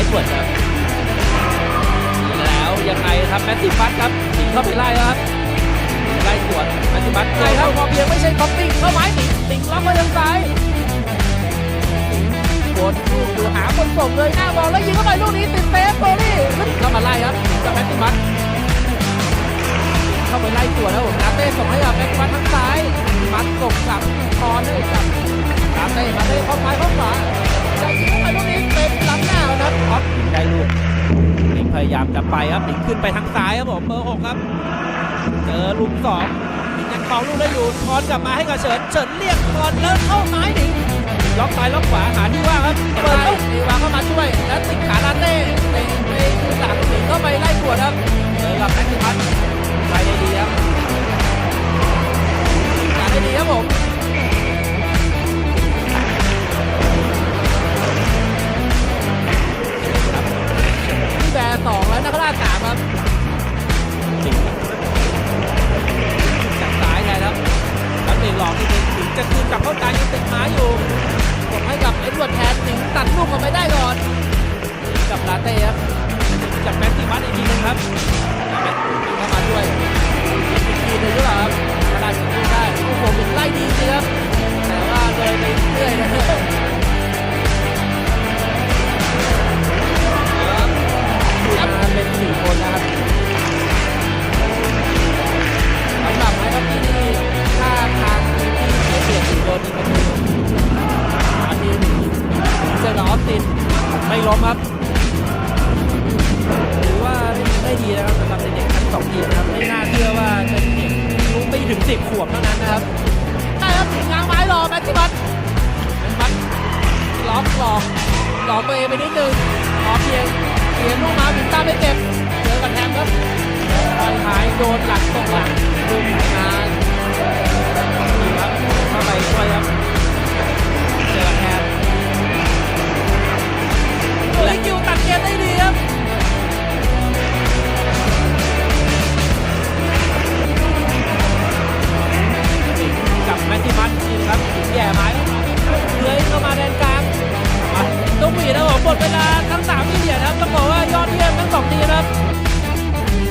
อ็ดเวรครับ แล้วยังไงครับแมตติฟัตครับหนีเข้าไปไล่ครับไล่สวนแมตติฟัตไล่ครับมอเพียงไม่ใช่คอมติงเข้าไม้ติ่งติ่งล็อกไว้ทางซ้ายกดลูกอหาคนส่งเลยหน้าบอลแล้วยิงเข้าไปลูกนี้ติดเซฟเบอร์รี่เข้ามาไล่ครับกับแมตติฟัตเข้าไปไล่ตัวแล้วนาเต้ส่งให้กับแมตติฟัตทางซ้ายมัดส่งกลับคอนให้กับนาเต้มาเต้เข้าซ้ายเข้าขวา จะยิงเข้าไปลูกนี้เป็นล้ำหน้าครับออฟยิงได้ลูกหนิงพยายามจะไปครับหนิงขึ้นไปทางซ้ายครับผมเบอร์หกครับ เจอลุมสองหนิงยังเป่าลูกได้อยู่ทอนกลับมาให้กับเฉินเฉินเรียกทอนแล้วเข้าไม้หนิงล็อกซ้ายล็อกขวาหาที่ว่างครับเปิดลูกเอวาเข้ามาช่วยแล้วติดขาลาเต้ในในคือหลังหนิงเข้าไปไล่กวดครับเจอกับแม็กซิมัสไปได้ดีครับการได้ดีครับผม หลอกตัวเองไปนิดนึงขอเพียงเสียลูกมาถึงตามไม่เจ็บเจอกับแทมครับบอลหายโดนหลักตกหลังลูกงานนี่ครับเข้าไปช่วยครับ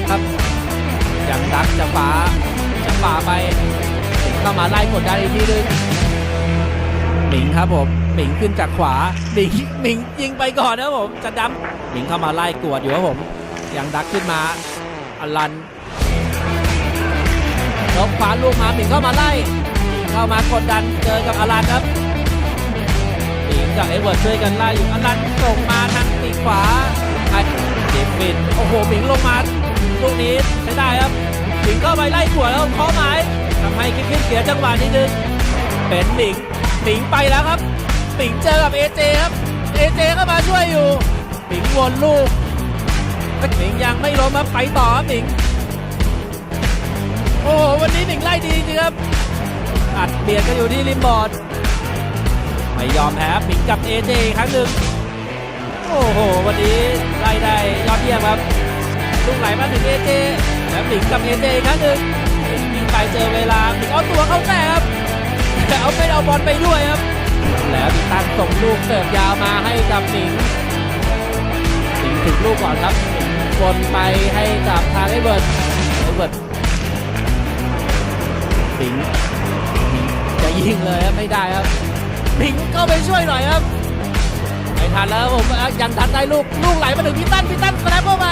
ครับอย่างดักจะฟ้าจะฝ่าไปสิงเข้ามาไล่กดดันอีกทีนึงหมิงครับผมหมิงขึ้นจากขวาหมิงหมิงยิงไปก่อนนะครับผมจะดำหมิงเข้ามาไล่กวดอยู่ครับผมยังดักขึ้นมาอลันลบขวาลูกมาหมิงเข้ามาไล่เข้ามากดดันเจอกับอลันครับหมิงกับเอ็ดเวิร์ดช่วยกันไล่อยู่อลันส่งมาทางปีขวาไอ้เจมบินโอ้โหหมิงลงมา ลูกนี้ใช้ได้ครับหมิงเข้าไปไล่ขวดแล้วเคาะไม้ทำให้คิดขึ้นเสียจังหวะนิดนึงเป็นหมิงหมิงไปแล้วครับหมิงเจอกับเอเจครับเอเจเข้ามาช่วยอยู่หมิงวนลูกหมิงยังไม่ล้มครับไปต่อครับหมิงโอ้โหวันนี้หนิงไล่ดีจริงครับอัดเบียดกันอยู่ที่ริมบอร์ดไม่ยอมแพ้ครับหมิงกับเอเจครั้งหนึ่งโอ้โห วันนี้ไล่ได้ยอดเยี่ยมครับ ลูกไหลมาถึงเอเจแล้วหมิงกับเอเจอีกครั้งหนึ่งหมิงยิงไปเจอเวลาหมิงเอาตัวเข้าแต้ครับแต่เอาไม่เอาบอลไปด้วยครับแล้วมีตันส่งลูกเสิร์ฟยาวมาให้กับหมิงหมิงถึงลูกก่อนครับหมิงวนไปให้กับทางไอเบิร์ดไอเบิร์ดปิงจะยิงเลยครับไม่ได้ครับปิงก็ไปช่วยหน่อยครับไม่ทันแล้วผมยังทันได้ลูกลูกไหลมาถึงพี่ตั้นพี่ตั้นสแนเข้าไป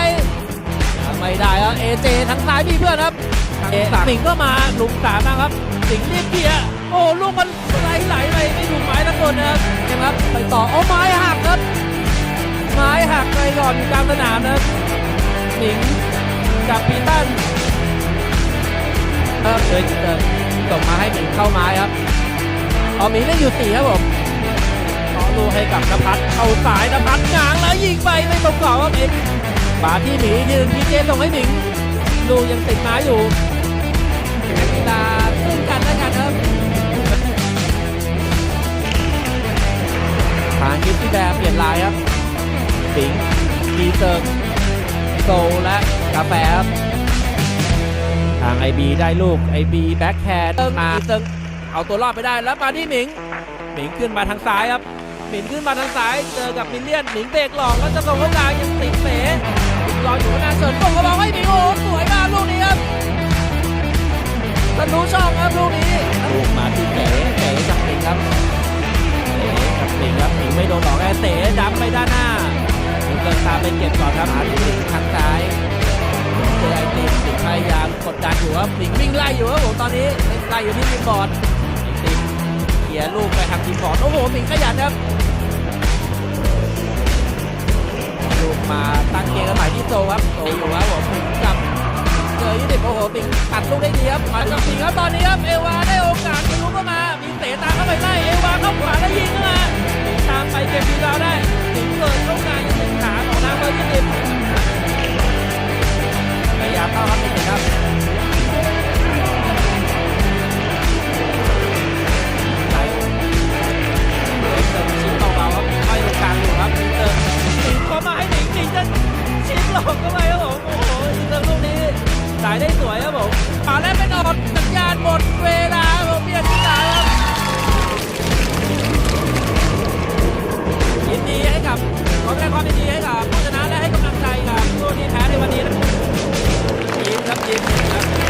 ไม่ได้ครับเอเจทางซ้ายมีเพื่อนครับเอปิงก็มาหลุมสามนะครับ สิงรีบเกียร์โอ้ลูกมันไหลไหลไปไม่ถูกไม้ทั้งคนนะครับยังครับไปต่อโอ้ไม้หักครับไม้หักไปก่อนอยู่กลางสนามนะครับสิงกับพีตันครับเลยเติมส่งมาให้หมิงเข้าไม้ครับเอาหมิงเล่นอยู่สี่ครับผมขอลูกให้กับนภัสเข้าสายนภัสง้างแล้วยิงไปไม่ตรงกรอบครับเอก มาที่หมียืนพีเจส่งให้หมิงลูกยังติดไม้อยู่เวลาซึ่งกันและกันครับทางคิดที่แดงเปลี่ยนลายครับสิงพีเซิงโซและกาแฟครับทาง IB ได้ลูก IB แบ็คแฮนด์มาเติงเอาตัวรอดไปได้แล้วมาที่หมิงหมิงขึ้นมาทางซ้ายครับหมิงขึ้นมาทางซ้าย เจอกับมิเลียนหมิงเบรกหลอกแล้วจะส่งเข้ากลางยังติดเป๋ รออยู่ข้างหน้าเฉินส่งกระบอกให้มิงโอ้สวยมากลูกนี้ครับทะลุช่องครับลูกนี้ลูกมาที่เต๋เต๋จากหมิงครับเต๋จากหมิงครับหมิงไม่โดนหลอกแค่เต๋ดับไปด้านหน้าหมิงเดินตามไปเก็บก่อนครับมาที่หมิงทางซ้ายเจอไอติมหมิงพยายามกดดันอยู่ครับหมิงวิ่งไล่อยู่ครับผมตอนนี้ไล่อยู่ที่ทีมบอร์ดไอติมเขี่ยลูกไปทางทีมบอร์ดโอ้โหหมิงขยันครับ มาตั้งเกมกันใหม่ที่โซครับโซอยู่ครับผมปิงกับเจอยูนิตโอ้โหปิงตัดลูกได้ดีครับมาจากปิงครับตอนนี้ครับเอวาได้โอกาสทะลุเข้ามา มีเตะตามเข้าไปไล่เอวาเข้าขวาแล้วยิงเข้ามาตามไปเก็บดีเราได้ถึงเกิดเข้างาน ได้สวยครับผมปาแรกเป็นออกสัญญาณหมดเวลาผมเบียร์ที่ตายครับยินดีให้กับขอแสดงความยินดีให้กับผู้ชนะและให้กำลังใจกับผู้ที่แพ้ในวันนี้นะยิ้มครับยิ้มครับ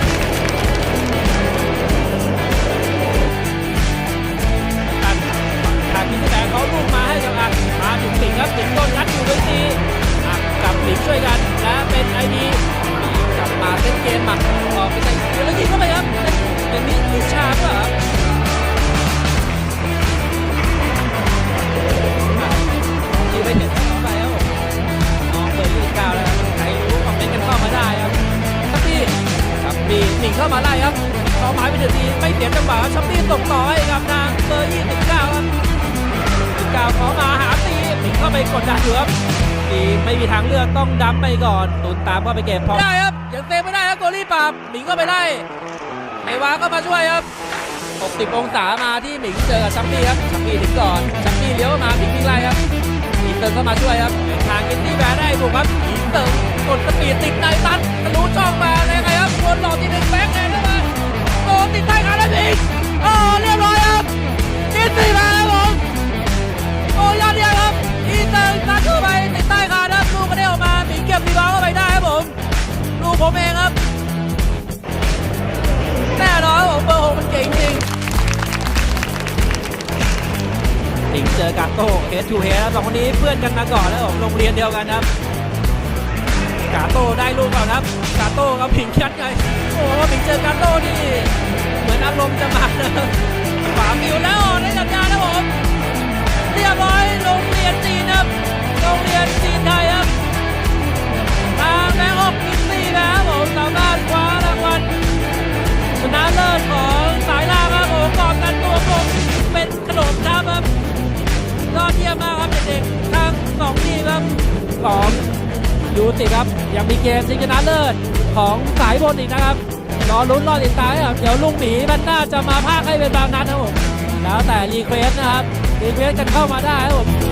มาไล่ครับต่อหมายไปถึงทีไม่เสียจังหวะชัปปี้ส่งต่อให้กับทางเบอร์ยี่สิบเก้าครับกาขอมาหาตีหมิงเข้าไปกดดันอยู่ครับตีไม่มีทางเลือกต้องดัมไปก่อนตุนตามก็ไปเก็บพอได้ครับยังเซฟไม่ได้ครับตัวรีบปราบหมิงก็ไปไล่ไอวาก็มาช่วยครับ60องศามาที่หมิงเจอกับชัมปี้ครับชัมปี้ถึงก่อนชัมปี้เลี้ยวมาหมิงวิ่งไล่ครับอีเติร์ก็มาช่วยครับเป็นทางกินที่แบร์ได้ถูกครับอีเติร์กดสปีดติดในตันทะลุช่องมาเลยไงครับ วนหลอกที่หนึ่งแบงค์แอนเข้ามาโดนติดใต้ขาแล้วหมิงอ๋อเรียบร้อยครับกินสี่มาครับผมโอ้ยอดเยี่ยมครับอีเตอร์ซัดเข้าไปติดใต้คานครับลูกก็ได้ออกมาหมีเก็บรีบาวเข้าไปได้ครับผมลูกผมเองครับแน่นอนครับผมเบอร์หกมันเก่งจริงติงเจอกาโต้เฮดทูเฮดครับสองคนนี้เพื่อนกันมาก่อนแล้วผมโรงเรียนเดียวกันครับ กาโต้ได้ลูกก่อนครับ กาโต้กับผิงยัดไง โอ้โหผิงเจอกาโต้นี่เหมือนอารมณ์จะมานะครับขวามิวแล้วออกได้สัญญาณนะผมเรียบร้อยโรงเรียนจีนครับโรงเรียนจีนไทยครับทางแบงออกกินซี่นะครับผมสามารถคว้ารางวัลชนะเลิศของสายล่าครับผมกอบกันตัวกลมเป็นขนมครับครับยอดเยี่ยมมากครับเด็กๆทั้งสองทีมครับของ ยูติครับยังมีเกมชิงชนะเลิศของสายบนอีกนะครับรอลุ้นรอติดตามครับเดี๋ยวลุงหมีมันน่าจะมาภาคให้เป็นบางนัดนะครับผมแล้วแต่รีเควสนะครับรีเควสกันเข้ามาได้ครับผม